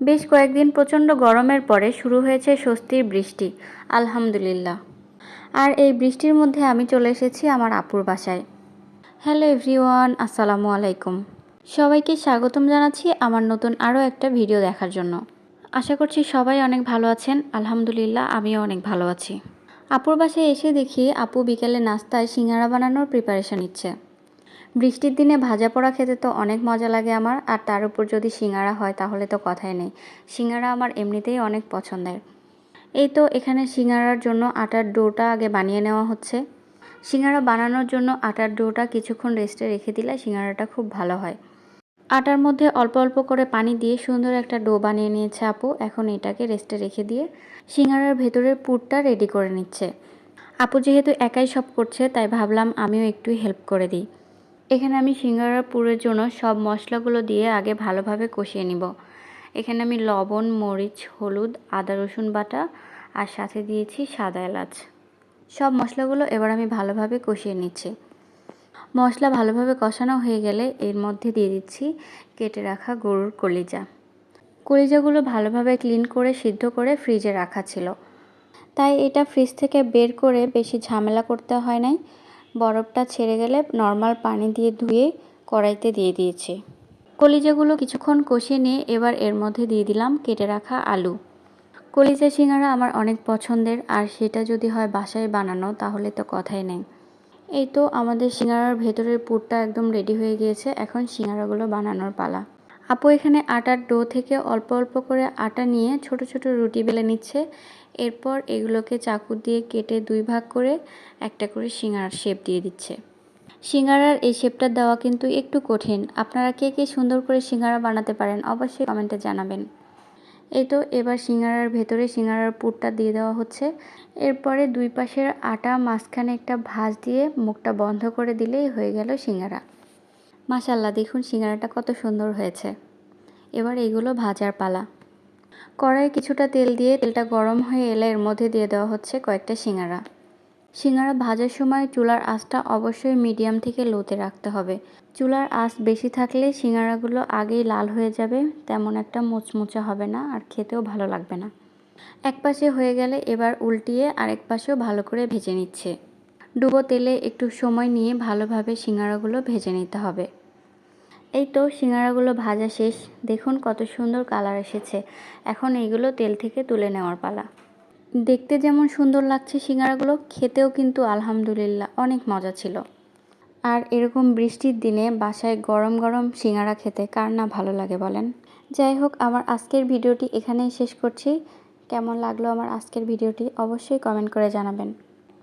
বেশ কয়েকদিন প্রচণ্ড গরমের পরে শুরু হয়েছে স্বস্তির বৃষ্টি, আলহামদুলিল্লাহ। আর এই বৃষ্টির মধ্যে আমি চলে এসেছি আমার আপুর বাসায়। হ্যালো এভরিওয়ান, আসসালামু আলাইকুম। সবাইকে স্বাগতম জানাচ্ছি আমার নতুন আরও একটা ভিডিও দেখার জন্য। আশা করছি সবাই অনেক ভালো আছেন, আলহামদুলিল্লাহ আমিও অনেক ভালো আছি। আপুর বাসায় এসে দেখি আপু বিকেলে নাস্তায় সিঙ্গারা বানানোর প্রিপারেশন নিচ্ছে। বৃষ্টির দিনে ভাজা পোড়া খেতে তো অনেক মজা লাগে আমার, আর তার উপর যদি সিঙ্গারা হয় তাহলে তো কথাই নেই। সিঙ্গারা আমার এমনিতেই অনেক পছন্দের। এই তো এখানে সিঙ্গারার জন্য আটার ডোটা আগে বানিয়ে নেওয়া হচ্ছে। সিঙ্গারা বানানোর জন্য আটার ডোটা কিছুক্ষণ রেস্টে রেখে দিলে সিঙ্গারাটা খুব ভালো হয়। আটার মধ্যে অল্প অল্প করে পানি দিয়ে সুন্দর একটা ডো বানিয়ে নিয়েছে আপু, এখন এটাকে রেস্টে রেখে দিয়ে সিঙ্গারার ভেতরের পুরটা রেডি করে নিচ্ছে। আপু যেহেতু একাই সব করছে, তাই ভাবলাম আমিও একটু হেল্প করে দিই। এখানে আমি সিঙ্গারার পুরের জন্য সব মশলাগুলো দিয়ে আগে ভালোভাবে কষিয়ে নিব। এখানে আমি লবণ, মরিচ, হলুদ, আদা, রসুন বাটা আর সাথে দিয়েছি সাদা এলাচ। সব মশলাগুলো এবার আমি ভালোভাবে কষিয়ে নিচ্ছি। মশলা ভালোভাবে কষানো হয়ে গেলে এর মধ্যে দিয়ে দিচ্ছি কেটে রাখা গরুর কলিজা। কলিজাগুলো ভালোভাবে ক্লিন করে, সিদ্ধ করে ফ্রিজে রাখা ছিল। তাই এটা ফ্রিজ থেকে বের করে বেশি ঝামেলা করতে হয় নাই। বরফটা ছেড়ে গেলে নর্মাল পানি দিয়ে ধুয়ে কড়াইতে দিয়ে দিয়েছি। কলিজাগুলো কিছুক্ষণ কষিয়ে নিয়ে এবার এর মধ্যে দিয়ে দিলাম কেটে রাখা আলু। কলিজা সিঙ্গারা আমার অনেক পছন্দের, আর সেটা যদি হয় বাসায় বানানো তাহলে তো কথাই নেই। এই তো আমাদের সিঙ্গারার ভেতরের পুরটা একদম রেডি হয়ে গিয়েছে, এখন সিঙ্গারাগুলো বানানোর পালা। আপু এখানে আটার ডো থেকে অল্প অল্প করে আটা নিয়ে ছোট ছোট রুটি বেলে নিচ্ছে। এরপর এগুলোকে চাকু দিয়ে কেটে দুই ভাগ করে একটা করে সিঙ্গারার শেপ দিয়ে দিচ্ছে। সিঙ্গারার এই শেপটা দেওয়া কিন্তু একটু কঠিন। আপনারা কে কে সুন্দর করে সিঙ্গারা বানাতে পারেন অবশ্যই কমেন্টে জানাবেন। এই তো এবার সিঙ্গারার ভেতরে সিঙ্গারার পুরটা দিয়ে দেওয়া হচ্ছে। এরপরে দুই পাশের আটা মাঝখানে একটা ভাঁজ দিয়ে মুখটা বন্ধ করে দিলেই হয়ে গেল সিঙ্গারা। মাশাল্লাহ, দেখুন সিঙ্গারাটা কত সুন্দর হয়েছে। এবার এইগুলো ভাজার পালা। কড়াই কিছুটা তেল দিয়ে তেলটা গরম হয়ে এলে এর মধ্যে দিয়ে দেওয়া হচ্ছে কয়েকটা সিঙ্গারা। সিঙ্গারা ভাজার সময় চুলার আঁচটা অবশ্যই মিডিয়াম থেকে লোতে রাখতে হবে। চুলার আঁচ বেশি থাকলে সিঙ্গারাগুলো আগেই লাল হয়ে যাবে, তেমন একটা মুচমুচে হবে না আর খেতেও ভালো লাগবে না। এক পাশে হয়ে গেলে এবার উল্টিয়ে আরেক পাশেও ভালো করে ভেজে নিচ্ছে। ডুবো তেলে একটু সময় নিয়ে ভালোভাবে সিঙ্গারাগুলো ভেজে নিতে হবে। এই তো সিঙ্গারাগুলো ভাজা শেষ। দেখুন কত সুন্দর কালার এসেছে। এখন এইগুলো তেল থেকে তুলে নেওয়ার পালা। দেখতে যেমন সুন্দর লাগছে সিঙ্গারাগুলো, খেতেও কিন্তু আলহামদুলিল্লাহ অনেক মজা ছিল। আর এরকম বৃষ্টির দিনে বাসায় গরম গরম সিঙ্গারা খেতে কার না ভালো লাগে বলেন। যাই হোক, আমার আজকের ভিডিওটি এখানেই শেষ করছি। কেমন লাগল আমার আজকের ভিডিওটি অবশ্যই কমেন্ট করে জানাবেন।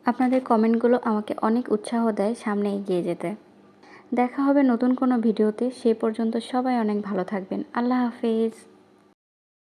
আপনাদের কমেন্টগুলো আমাকে অনেক উৎসাহ দেয় সামনে এগিয়ে যেতে। দেখা হবে নতুন কোনো ভিডিওতে, সে পর্যন্ত সবাই অনেক ভালো থাকবেন। আল্লাহ হাফেজ।